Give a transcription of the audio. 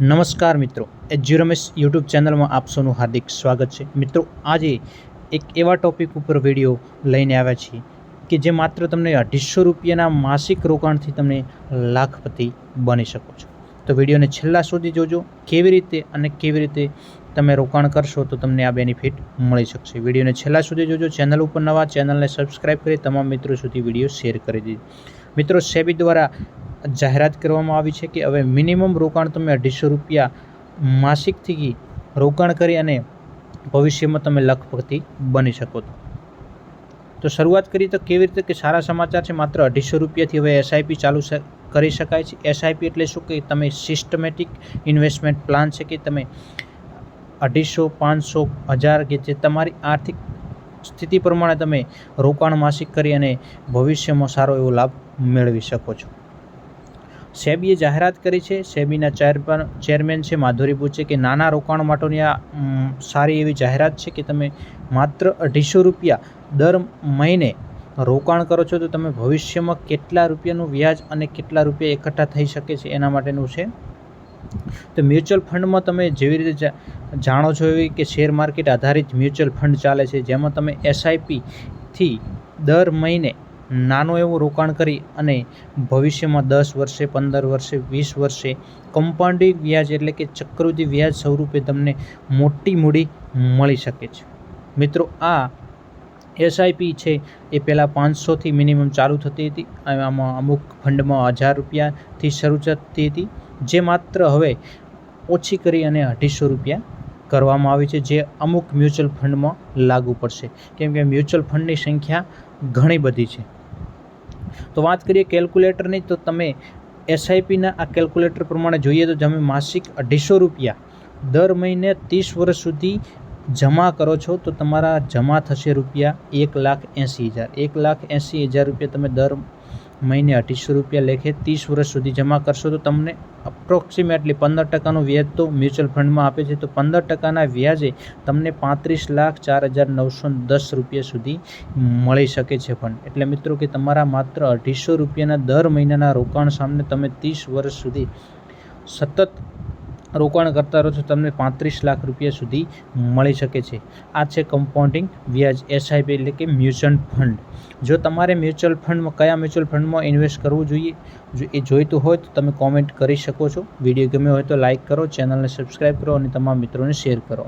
નમસ્કાર મિત્રો એજ્યુ રમેશ યુટ્યુબ ચેનલમાં આપ સૌનું હાર્દિક સ્વાગત છે. મિત્રો, આજે એક એવા ટોપિક ઉપર વીડિયો લઈને આવ્યા છીએ કે જે માત્ર તમને અઢીસો રૂપિયાના માસિક રોકાણથી તમે લાખપતિ બની શકો છો. તો વિડીયોને છેલ્લા સુધી જોજો, કેવી રીતે અને કેવી રીતે તમે રોકાણ કરશો તો તમને આ બેનિફિટ મળી શકશે. વિડીયોને છેલ્લા સુધી જોજો, ચેનલ ઉપર નવા, ચેનલને સબસ્ક્રાઈબ કરી તમામ મિત્રો સુધી વીડિયો શેર કરી દીધી મિત્રો, સેબી દ્વારા જાહેરાત કરવામાં આવી છે કે હવે મિનિમમ રોકાણ તમે અઢીસો રૂપિયા માસિકથી રોકાણ કરી અને ભવિષ્યમાં તમે લખપતિ બની શકો છો. તો શરૂઆત કરીએ તો કેવી રીતે કે સારા સમાચાર છે, માત્ર અઢીસો રૂપિયાથી હવે એસઆઈપી ચાલુ કરી શકાય છે. એસઆઈપી એટલે શું કે તમે સિસ્ટમેટિક ઇન્વેસ્ટમેન્ટ પ્લાન છે કે તમે અઢીસો, પાંચસો, હજાર કે જે તમારી આર્થિક સ્થિતિ પ્રમાણે તમે રોકાણ માસિક કરી અને ભવિષ્યમાં સારો એવો લાભ મેળવી શકો છો. સેબીએ જાહેરાત કરી છે. સેબીના ચેરપર ચેરમેન છે માધુરી પૂછે કે નાના રોકાણ માટેની આ સારી એવી જાહેરાત છે કે તમે માત્ર અઢીસો રૂપિયા દર મહિને રોકાણ કરો છો તો તમે ભવિષ્યમાં કેટલા રૂપિયાનું વ્યાજ અને કેટલા રૂપિયા એકઠા થઈ શકે છે એના માટેનું છે. તો મ્યુચ્યુઅલ ફંડમાં તમે જેવી રીતે જાણો છો એવી કે શેર માર્કેટ આધારિત મ્યુચ્યુઅલ ફંડ ચાલે છે. જેમાં તમે એસઆઈપીથી દર મહિને નાનું એવું રોકાણ કરી અને ભવિષ્યમાં દસ વર્ષે, પંદર વર્ષે, વીસ વર્ષે કમ્પાઉન્ડિંગ વ્યાજ એટલે કે ચક્રવૃદ્ધિ વ્યાજ સ્વરૂપે તમને મોટી મૂડી મળી શકે છે. મિત્રો, આ એસઆઈપી છે એ પહેલાં પાંચસોથી મિનિમમ ચાલુ થતી હતી. આમાં અમુક ફંડમાં હજાર રૂપિયાથી શરૂ થતી હતી. જે માત્ર હવે ઓછી કરી અને અઢીસો રૂપિયા કરવામાં આવી છે, જે અમુક મ્યુચ્યુઅલ ફંડમાં લાગુ પડશે. કેમ કે મ્યુચ્યુઅલ ફંડની સંખ્યા ઘણી બધી છે. તો વાત કરીએ કેલ્ક્યુલેટરની તો તમે એસઆઈપીના આ કેલ્ક્યુલેટર પ્રમાણે જોઈએ તો તમે માસિક અઢીસો રૂપિયા દર મહિને ત્રીસ વર્ષ સુધી જમા કરો છો, તો તમારા જમા થશે રૂપિયા એક લાખ એંસી હજાર. એક લાખ એંસી હજાર રૂપિયા તમે દર મહિને અઢીસો રૂપિયા લેખે ત્રીસ વર્ષ સુધી જમા કરશો તો તમને અપ્રોક્સિમેટલી પંદર ટકાનું વ્યાજ તો મ્યુચ્યુઅલ ફંડમાં આપે છે. તો પંદર ટકાના વ્યાજે તમને પાંત્રીસ લાખ ચાર હજાર નવસો દસ રૂપિયા સુધી મળી શકે છે ફંડ એટલે મિત્રો કે તમારા માત્ર અઢીસો રૂપિયાના દર મહિનાના રોકાણ સામે તમે ત્રીસ વર્ષ સુધી સતત રોકાણ કરતા રહો છો, તમને પાંત્રીસ લાખ રૂપિયા સુધી મળી શકે છે. આ છે કમ્પાઉન્ડિંગ વ્યાજ એસઆઈપી એટલે કે મ્યુચ્યુઅલ ફંડ જો તમારે મ્યુચ્યુઅલ ફંડમાં કયા મ્યુચ્યુઅલ ફંડમાં ઇન્વેસ્ટ કરવું જોઈએ, જો એ જોઈતું હોય તો તમે કોમેન્ટ કરી શકો છો. વીડિયો ગમ્યો હોય તો લાઇક કરો ચેનલને સબસ્ક્રાઈબ કરો અને તમામ મિત્રોને શેર કરો.